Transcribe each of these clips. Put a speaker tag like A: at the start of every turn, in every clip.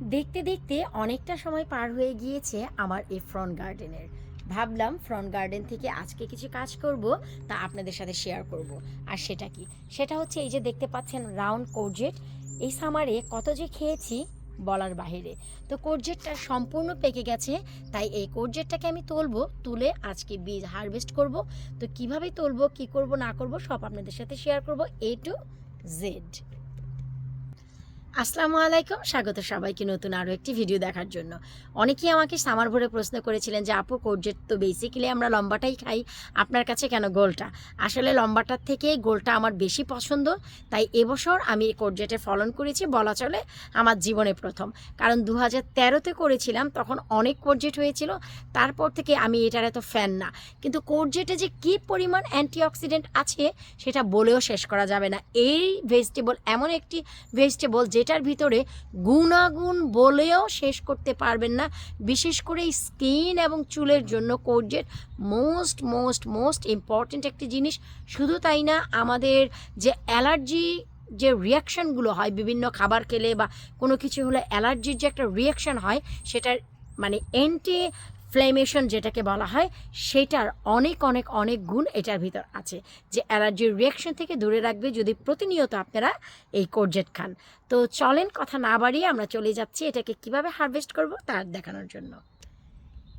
A: দেখতে দেখতে অনেকটা সময় পার হয়ে গিয়েছে আমার এই ফ্রন্ট গার্ডেনের ভাবলাম ফ্রন্ট গার্ডেন থেকে আজকে কিছু কাজ করব, তা আপনাদের সাথে শেয়ার করব। আর সেটা কি? সেটা হচ্ছে এই যে দেখতে পাচ্ছেন রাউন্ড কোরজেট এই সামারে কত যে খেয়েছি, বলার বাহিরে। তো কোরজেটটা সম্পূর্ণ পেকে গেছে, তাই এই কোরজেটটাকে আমি তুলবো, তুলে আজকে বীজ হারভেস্ট করব। তো কীভাবে তুলবো, কি করব, না করব, সব আপনাদের সাথে শেয়ার করব এ টু জেড আসসালামু আলাইকুম। স্বাগত সবাইকে নতুন আরও একটি ভিডিও দেখার জন্য। অনেকেই আমাকে সামার ভরে প্রশ্ন করেছিলেন যে, আপু কোর্জেট তো বেসিক্যালি আমরা লম্বাটাই খাই। আপনার কাছে কেন গোলটা? আসলে লম্বাটার থেকে গোলটা আমার বেশি পছন্দ। তাই এবছর আমি কোর্জেটে ফলন করেছি। বলা চলে আমার জীবনে প্রথম। কারণ দু হাজার তেরোতে করেছিলাম, তখন অনেক কোর্জেট হয়েছিল। তারপর থেকে আমি এটার এত ফ্যান না। কিন্তু কোর্জেটে যে কী পরিমাণ অ্যান্টিঅক্সিডেন্ট আছে, সেটা বলেও শেষ করা যাবে না। এই ভেজিটেবল এমন একটি ভেজিটেবল যেটার ভিতরে গুণাগুণ বলেও শেষ করতে পারবেন না। বিশেষ করে স্কিন এবং চুলের জন্য courgette most most most important একটি জিনিস। শুধু তাই না, আমাদের যে অ্যালার্জি যে রিয়াকশানগুলো হয়, বিভিন্ন খাবার খেলে বা কোনো কিছু হলে অ্যালার্জির যে একটা রিয়াকশান হয়, সেটার মানে অ্যান্টি ফ্লেমেশন যেটাকে বলা হয়, সেটার অনেক অনেক অনেক গুণ এটার ভিতর আছে যে অ্যালার্জির রিয়াকশন থেকে দূরে রাখবে যদি প্রতিনিয়ত আপনারা এই কোরজেট খান। তো চলেন কথা না বাড়িয়ে আমরা চলে যাচ্ছি এটাকে কীভাবে হারভেস্ট করব তার দেখানোর জন্য।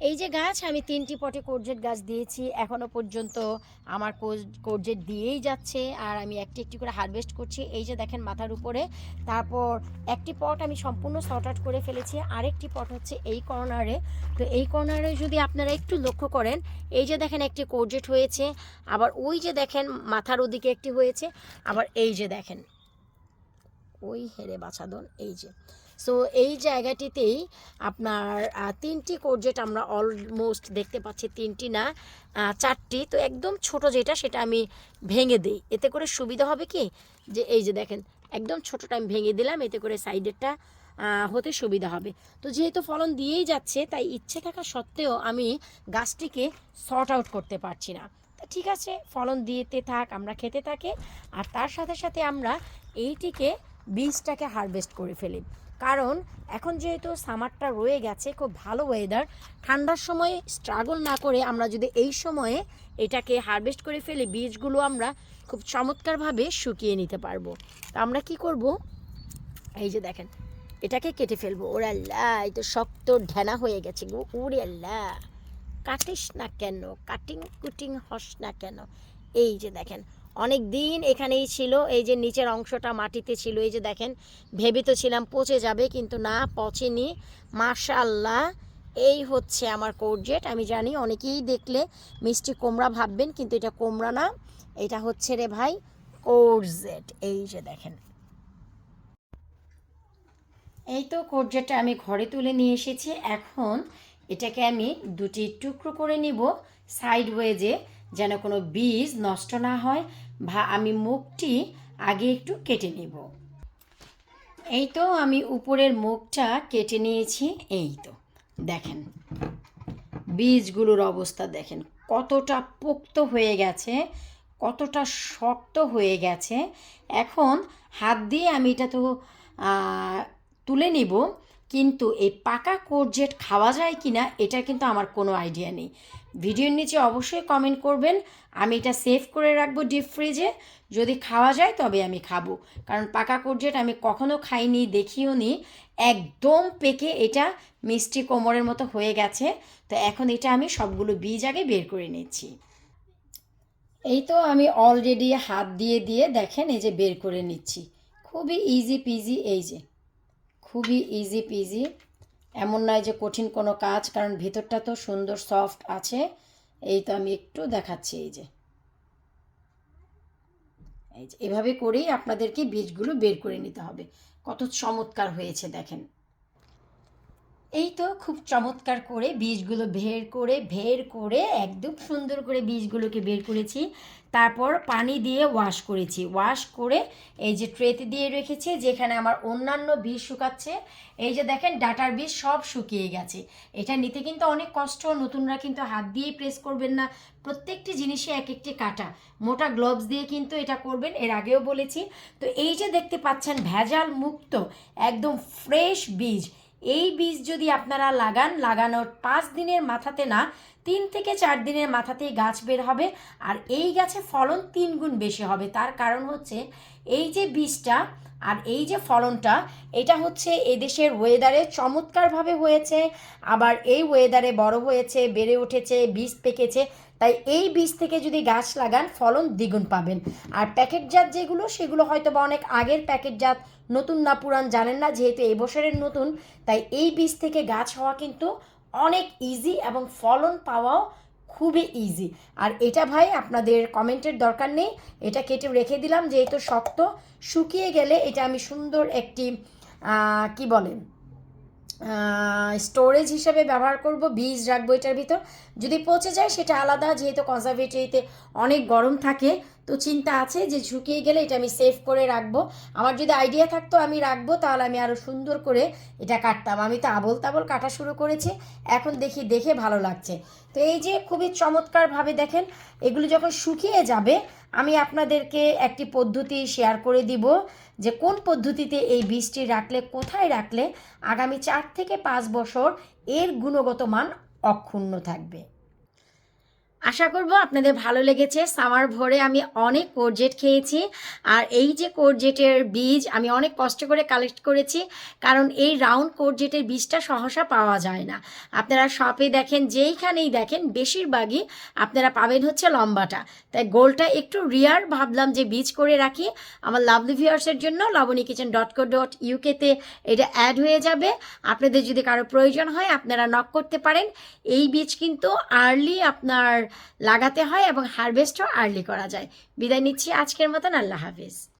A: এই যে গাছ, আমি তিনটি পটে কোর্জেট গাছ দিয়েছি। এখনও পর্যন্ত আমার কোরজেট দিয়েই যাচ্ছে। আর আমি একটি একটি করে হারভেস্ট করছি। এই যে দেখেন মাথার উপরে। তারপর একটি পট আমি সম্পূর্ণ শর্ট আউট করে ফেলেছি। আরেকটি পট হচ্ছে এই কর্নারে তো এই কর্নারে যদি আপনারা একটু লক্ষ্য করেন, এই যে দেখেন একটি কোরজেট হয়েছে। আবার ওই যে দেখেন মাথার ওদিকে একটি হয়েছে। আবার এই যে দেখেন। ওই হেরে বাছাদন এই যে। সো এই জায়গাটিতেই আপনার তিনটি কোর্জেট আমরা অলমোস্ট দেখতে পাচ্ছি, তিনটি না চারটি, তো একদম ছোট যেটা, সেটা আমি ভেঙে দিই। এতে করে সুবিধা হবে কি? যে এই যে দেখেন, একদম ছোটোটা আমি ভেঙে দিলাম, এতে করে সাইডেরটা হতে সুবিধা হবে। তো যেহেতু ফলন দিয়েই যাচ্ছে, তাই ইচ্ছে থাকা সত্ত্বেও আমি গাছটিকে শর্ট আউট করতে পারছি না। ঠিক আছে, ফলন দিতে থাক, আমরা খেতে থাকি, আর তার সাথে সাথে আমরা এইটিকে বীজটাকে হারভেস্ট করে ফেলি। কারণ এখন যেহেতু সামারটা রয়ে গেছে খুব ভালো ওয়েদার ঠান্ডার সময় স্ট্রাগল না করে আমরা যদি এই সময়ে এটাকে হারভেস্ট করে ফেলি, বীজগুলো আমরা খুব চমৎকারভাবে শুকিয়ে নিতে পারব। তা আমরা কি করব? এই যে দেখেন, এটাকে কেটে ফেলব। ওরে আল্লাহ, এই তো শক্ত ঢেনা হয়ে গেছে গো। ওরে আল্লাহ, কাটিস না কেন? কাটিং কুটিং হস না কেন? এই যে দেখেন অনেক দিন এখানেই ছিল, এই যে নিচের অংশটা মাটিতে ছিল, এই যে দেখেন, ভেবে তো ছিলাম পচে যাবে, কিন্তু না, পচেনি। মাশাল্লাহ এই হচ্ছে আমার কোরজেট আমি জানি অনেকেই দেখলে মিষ্টি কোমড়া ভাববেন, কিন্তু এটা কোমড়া না, এটা হচ্ছে রে ভাই কোরজেট এই যে দেখেন। এই তো কোরজেটটা আমি ঘরে তুলে নিয়ে এসেছি, এখন এটাকে আমি দুটি টুকরো করে নিব সাইড ওয়েজে যেন কোনো বীজ নষ্ট না হয় বা আমি মুখটি আগে একটু কেটে নিব। এই তো আমি উপরের মুখটা কেটে নিয়েছি, এই তো, দেখেন। বীজগুলোর অবস্থা দেখেন, কতটা পোক্ত হয়ে গেছে, কতটা শক্ত হয়ে গেছে। এখন হাত দিয়ে আমি এটা তো তুলে নিব, কিন্তু এই পাকা কোরজেট খাওয়া যায় কি না এটা কিন্তু আমার কোনো আইডিয়া নেই। ভিডিওর নিচে অবশ্যই কমেন্ট করবেন। আমি এটা সেভ করে রাখব ডিপ ফ্রিজে যদি খাওয়া যায় তবে আমি খাব। কারণ পাকা কোরজেট আমি কখনো খাইনি, দেখিও নি, একদম পেকে এটা মিষ্টি কোমরের মতো হয়ে গেছে। তো এখন এটা আমি সবগুলো বীজ আগে বের করে নিচ্ছি। এই তো আমি অলরেডি হাত দিয়ে দিয়ে দেখেন এই যে বের করে নিচ্ছি। খুবই ইজি পিজি এই যে। খুবই ইজি পিজি এমন নয় যে কঠিন কোনো কাজ, কারণ ভেতরটা তো সুন্দর সফট আছে। এই তো আমি একটু দেখাচ্ছি, এই যে। এই যে, এভাবে করেই আপনাদেরকে বীজগুলো বের করে নিতে হবে। কত চমৎকার হয়েছে, দেখেন। এই তো খুব চমৎকার করে বীজগুলো বের করে বের করে একদম সুন্দর করে বীজগুলোকে বের করেছি। তারপর পানি দিয়ে ওয়াশ করেছি। ওয়াশ করে এই যে ট্রেতে দিয়ে রেখেছি, যেখানে আমার অন্যান্য বীজ শুকাচ্ছে। এই যে দেখেন, ডাটার বীজ সব শুকিয়ে গেছে। এটা নিতে কিন্তু অনেক কষ্ট, নতুনরা কিন্তু হাত দিয়েই প্রেস করবেন না। প্রত্যেকটি জিনিসে এক একটি কাটা। মোটা গ্লোভস দিয়ে কিন্তু এটা করবেন, এর আগেও বলেছি। তো এই যে দেখতে পাচ্ছেন, ভেজাল মুক্ত, একদম ফ্রেশ বীজ। এই বীজ যদি আপনারা লাগান, লাগানোর পাঁচ দিনের মাথাতে না, তিন থেকে চার দিনের মাথাতেই গাছ বের হবে। আর এই গাছে ফলন তিন গুণ বেশি হবে। তার কারণ হচ্ছে এই যে বীজটা আর এই যে ফলনটা, এটা হচ্ছে এদেশের ওয়েদারে চমৎকারভাবে হয়েছে। আবার এই ওয়েদারে বড় হয়েছে, বেড়ে উঠেছে, বীজ পেকেছে। তাই এই বীজ থেকে যদি গাছ লাগান, ফলন দ্বিগুণ পাবেন। আর প্যাকেটজাত যেগুলো, সেগুলো হয়তো বা অনেক আগের প্যাকেটজাত নতুন না পুরান জানেন না, যেহেতু এই বছরের নতুন, তাই এই বীজ থেকে গাছ হওয়া কিন্তু অনেক ইজি এবং ফলন পাওয়াও খুবই ইজি আর এটা ভাই, আপনাদের কমেন্টের দরকার নেই। এটা কেটে রেখে দিলাম, যেহেতু শক্ত, শুকিয়ে গেলে এটা আমি সুন্দর একটি কি বলেন স্টোরেজ হিসেবে ব্যবহার করব, বীজ রাখব এটার ভিতর। যদি পচে যায়, সেটা আলাদা। যেহেতু কনজারভেটরিতে অনেক গরম থাকে, তো চিন্তা আছে যে ঝুঁকিয়ে গেলে এটা আমি সেভ করে রাখব। আমার যদি আইডিয়া থাকতো, আমি রাখব, তাহলে আমি আরও সুন্দর করে এটা কাটতাম। আমি তো আবল তাবল কাটা শুরু করেছি, এখন দেখি, দেখে ভালো লাগছে। তো এই যে খুবই চমৎকারভাবে দেখেন, এগুলো যখন শুকিয়ে যাবে, আমি আপনাদেরকে একটি পদ্ধতি শেয়ার করে দিব যে কোন পদ্ধতিতে এই বীজটি রাখলে, কোথায় রাখলে আগামী চার থেকে পাঁচ বছর এর গুণগত মান অক্ষুণ্ণ থাকবে। আশা করব আপনাদের ভালো লেগেছে। সামার ভরে আমি অনেক কোরজেট খেয়েছি আর এই যে কোরজেটের বীজ আমি অনেক কষ্ট করে কালেক্ট করেছি, কারণ এই রাউন্ড কোরজেটের বীজটা সহসা পাওয়া যায় না। আপনারা শপে দেখেন, যেইখানেই দেখেন, বেশিরভাগই আপনারা পাবেন হচ্ছে লম্বাটা। তাই গোলটা একটু রিয়ার ভাবলাম যে বীজ করে রাখি। আমার লাভলি ভিউয়ার্সের জন্য Labani kitchen dot co dot ইউকেতে এটা অ্যাড হয়ে যাবে। আপনাদের যদি কারও প্রয়োজন হয়, আপনারা নক করতে পারেন। এই বীজ কিন্তু আর্লি আপনার লাগাতে হয় এবং হারভেস্টও আর্লি করা যায়। বিদায় নিচ্ছি আজকের মতন আল্লাহ হাফিজ।